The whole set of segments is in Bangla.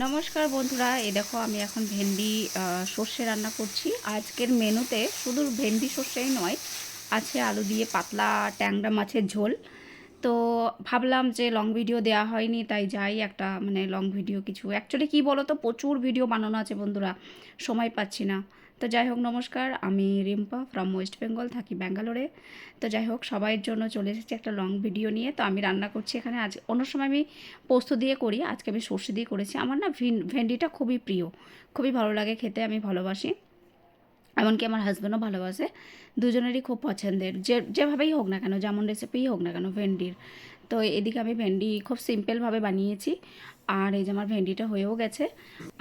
নমস্কার বন্ধুরা, এ দেখো আমি এখন ভেন্ডি সর্ষে রান্না করছি। আজকের মেনুতে শুধু ভেন্ডি সর্ষেই নয়, আছে আলু দিয়ে পাতলা ট্যাংরা মাছের ঝোল। তো ভাবলাম যে লং ভিডিও দেওয়া হয়নি, তাই যাই একটা মানে লং ভিডিও কিছু। অ্যাকচুয়ালি কী বলো তো প্রচুর ভিডিও বানানো আছে বন্ধুরা, সময় পাচ্ছি না। তো যাই হোক, নমস্কার। আমি রিম্পা ফ্রম ওয়েস্ট বেঙ্গল থাকি ব্যাঙ্গালোরে। তো যাই হোক, সবাইয়ের জন্য চলে এসেছি একটা লং ভিডিও নিয়ে। তো আমি রান্না করছি এখানে। আজ অন্য সময় আমি পোস্ত দিয়ে করি, আজকে আমি সর্ষে দিয়ে করেছি। আমার না ভিন- ভেন্ডিটা খুবই প্রিয়, খুবই ভালো লাগে খেতে, আমি ভালোবাসি। এমনকি আমার হাজব্যান্ডও ভালোবাসে। দুজনেরই খুব পছন্দের। যে, যেভাবেই হোক না কেন, যেমন রেসিপিই হোক না কেন, ভেন্ডির। তো এদিকে আমি ভেন্ডি খুব সিম্পলভাবে বানিয়েছি। আর এই যে আমার ভেন্ডিটা হয়েও গেছে।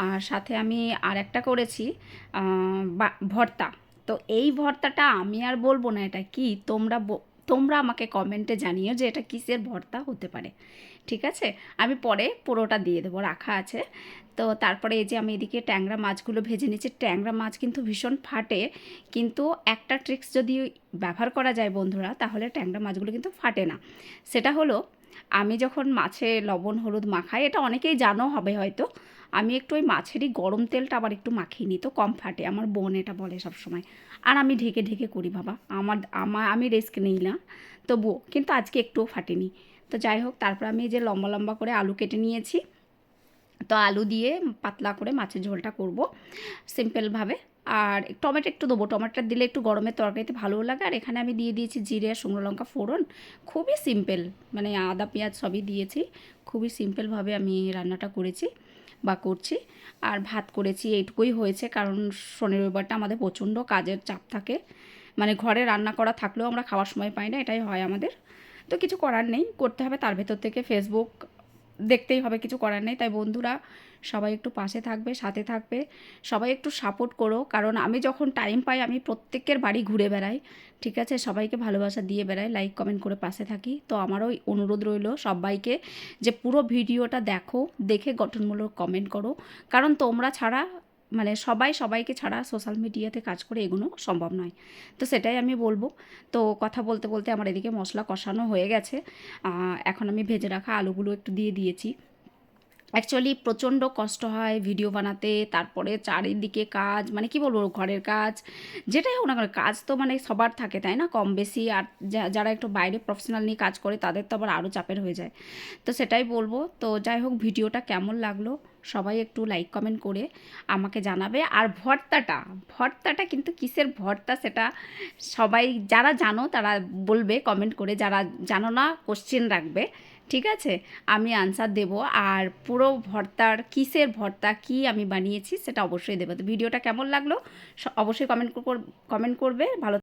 আর সাথে আমি আর একটা করেছি ভর্তা। তো এই ভর্তাটা আমি আর বলব না এটা কি, তোমরা তোমরা আমাকে কমেন্টে জানিও যে এটা কিসের ভর্তা হতে পারে। ঠিক আছে? আমি পরে পুরোটা দিয়ে দেবো, রাখা আছে। তো তারপরে এই যে আমি এদিকে ট্যাংরা মাছগুলো ভেজে নিচ্ছি ট্যাংরা মাছ কিন্তু ভীষণ ফাটে। কিন্তু একটা ট্রিক্স যদি ব্যবহার করা যায় বন্ধুরা, তাহলে ট্যাংরা মাছগুলো কিন্তু ফাটে না। সেটা হলো আমি যখন মাছে লবণ, হলুদ মাখাই, এটা অনেকেই জানো হবে হয়তো, আমি একটু ওই মাছেরই গরম তেলটা আবার একটু মাখিয়ে নিই, তো কম ফাটে, আমার বোন এটা বলে সবসময়। আর আমি ঢেকে ঢেকে করি বাবা, আমার আমার, আমি রিস্ক নিই না, তবুও, কিন্তু আজকে একটুও ফাটেনি। তো যাই হোক, তারপর আমি যে লম্বা লম্বা করে আলু কেটে নিয়েছি, তো আলু দিয়ে পাতলা করে মাছের ঝোলটা করব, সিম্পলভাবে। আর টমেটো একটু দেবো। টমেটোটা দিলে একটু গরমের তরকারিতে ভালোও লাগে। আর এখানে আমি দিয়ে দিয়েছি জিরে আর শুকনো লঙ্কা, ফোড়ন। খুবই সিম্পল মানে আদা, পেঁয়াজ সবই দিয়েছি। খুবই সিম্পলভাবে আমি রান্নাটা করেছি বা করছি। আর ভাত করেছি, এইটুকুই হয়েছে। কারণ শনি রবিবারটা আমাদের প্রচণ্ড কাজের চাপ থাকে। মানে ঘরে রান্না করা থাকলেও আমরা খাওয়ার সময় পাই না, এটাই হয় আমাদের। তো কিছু করার নেই, করতে হবে। তার ভেতর থেকে ফেসবুক দেখতেই হবে, কিছু করার নেই। তাই বন্ধুরা, সবাই একটু পাশে থাকবে, সাথে থাকবে। সবাই একটু সাপোর্ট করো, কারণ আমি যখন টাইম পাই, আমি প্রত্যেকের বাড়ি ঘুরে বেড়াই, ঠিক আছে? সবাইকে ভালোবাসা দিয়ে বেড়াই লাইক কমেন্ট করে পাশে থাকি। তো আমারও অনুরোধ রইল সবাইকে যে পুরো ভিডিওটা দেখো, দেখে গঠনমূলক কমেন্ট করো। কারণ তোমরা ছাড়া মানে সবাই সবাইকে ছাড়া সোশ্যাল মিডিয়াতে কাজ করে এগুলো সম্ভব নয়। তো সেটাই আমি বলব। তো কথা বলতে বলতে আমার এদিকে মশলা কষানো হয়ে গেছে। এখন আমি ভেজে রাখা আলুগুলো একটু দিয়ে দিয়েছি। অ্যাকচুয়ালি প্রচণ্ড কষ্ট হয় ভিডিও বানাতে, তারপরে চারিদিকে কাজ মানে কি বলব, ঘরের কাজ, যেটাই হোক না কাজ তো মানে সবার থাকে, তাই না? কম বেশি আর যারা একটু বাইরে প্রফেশনাল নিয়ে কাজ করে, তাদের তো আবার আরও চাপের হয়ে যায়। তো সেটাই বলব। তো যাই হোক ভিডিওটা কেমন লাগল? সবাই একটু লাইক কমেন্ট করে আমাকে জানাবে। আর ভর্তাটা ভর্তাটা কিন্তু কিসের ভর্তা সেটা সবাই যারা জানো তারা বলবে কমেন্ট করে। যারা জানো না কোশ্চেন রাখবে। ঠিক আছে? আমি আনসার দেব। আর পুরো ভর্তার কিসের ভর্তা, কি আমি বানিয়েছি সেটা অবশ্যই দেবো। তো ভিডিওটা কেমন লাগল? অবশ্যই কমেন্ট কমেন্ট করবে। ভালো